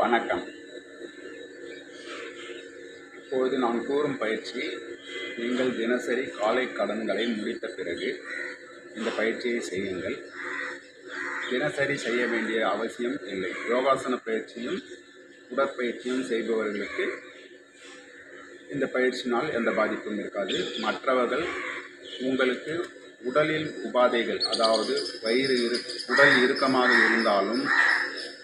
வணக்கம். இப்பொழுது நான் கூறும் பயிற்சி நீங்கள் தினசரி காலை கடன்களை முடித்த பிறகு இந்த பயிற்சியை செய்யுங்கள். தினசரி செய்ய வேண்டிய அவசியம் இல்லை. யோகாசன பயிற்சியும் உடற்பயிற்சியும் செய்பவர்களுக்கு இந்த பயிற்சினால் எந்த பாதிப்பும் இருக்காது. மற்றவர்கள் உங்களுக்கு உடலில் உபாதைகள் அதாவது வயிறு இரு உடல் இறுக்கமாக இருந்தாலும்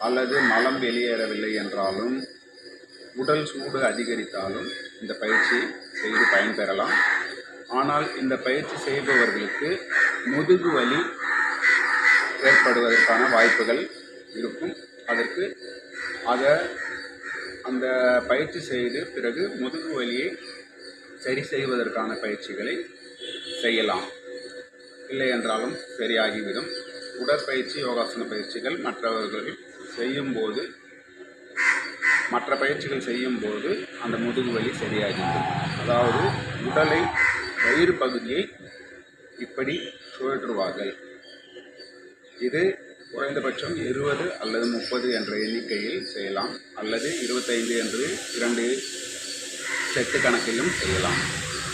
அல்லது மலம் வெளியேறவில்லை என்றாலும் உடல் சூடு அதிகரித்தாலும் இந்த பயிற்சி செய்து பயன்பெறலாம் ஆனால் இந்த பயிற்சி செய்பவர்களுக்கு முதுகு வலி ஏற்படுவதற்கான வாய்ப்புகள் இருக்கும். அதற்கு அதை அந்த பயிற்சி செய்து பிறகு முதுகு வலியை சரி செய்வதற்கான பயிற்சிகளை செய்யலாம். இல்லை என்றாலும் சரியாகிவிடும். உடற்பயிற்சி யோகாசன பயிற்சிகள் மற்றவர்கள் செய்யும்போது மற்ற பயிற்சிகள் செய்யும்போது அந்த முதுகு வலி சரியாகிவிடும். அதாவது உடலை வயிறு பகுதியை இப்படி சுழற்றுவார்கள். இது குறைந்தபட்சம் இருபது அல்லது முப்பது என்ற எண்ணிக்கையில் செய்யலாம் அல்லது இருபத்தைந்து என்று இரண்டு செட்டு கணக்கிலும் செய்யலாம்.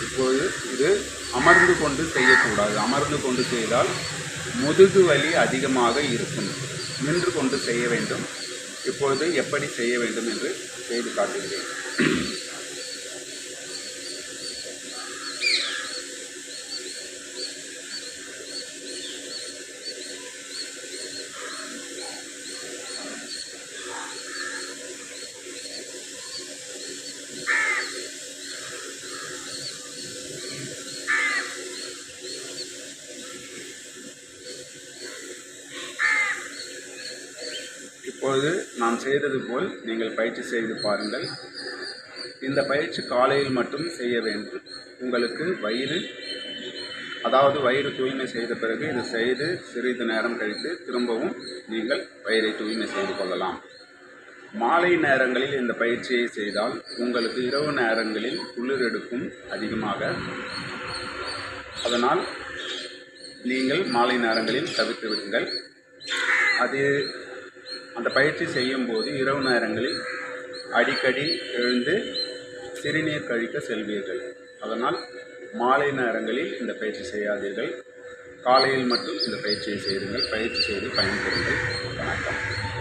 இப்போது இது அமர்ந்து கொண்டு செய்யக்கூடாது. அமர்ந்து கொண்டு செய்தால் முதுகு வலி அதிகமாக இருக்கும். நின்று கொண்டு செய்ய வேண்டும். இப்பொழுது எப்படி செய்ய வேண்டும் என்று செய்து காட்டுகிறேன். இப்பொழுது நான் செய்தது போல் நீங்கள் பயிற்சி செய்து பாருங்கள். இந்த பயிற்சி காலையில் மட்டும் செய்ய வேண்டும். உங்களுக்கு வயிறு அதாவது வயிறு தூய்மை செய்த பிறகு இது செய்து சிறிது நேரம் கழித்து திரும்பவும் நீங்கள் வயிறை தூய்மை செய்து கொள்ளலாம். மாலை நேரங்களில் இந்த பயிற்சியை செய்தால் உங்களுக்கு இரவு நேரங்களில் குளிர் எடுக்கும் அதிகமாக. அதனால் நீங்கள் மாலை நேரங்களில் தவிர்த்து விடுங்கள். அது அந்த பயிற்சி செய்யும்போது இரவு நேரங்களில் அடிக்கடி எழுந்து சிறுநீர் கழிக்க செல்வீர்கள். அதனால் மாலை நேரங்களில் இந்த பயிற்சி செய்யாதீர்கள். காலையில் மட்டும் இந்த பயிற்சியை செய்யுங்கள். பயிற்சி செய்து பயன்பெறுங்கள். வணக்கம்.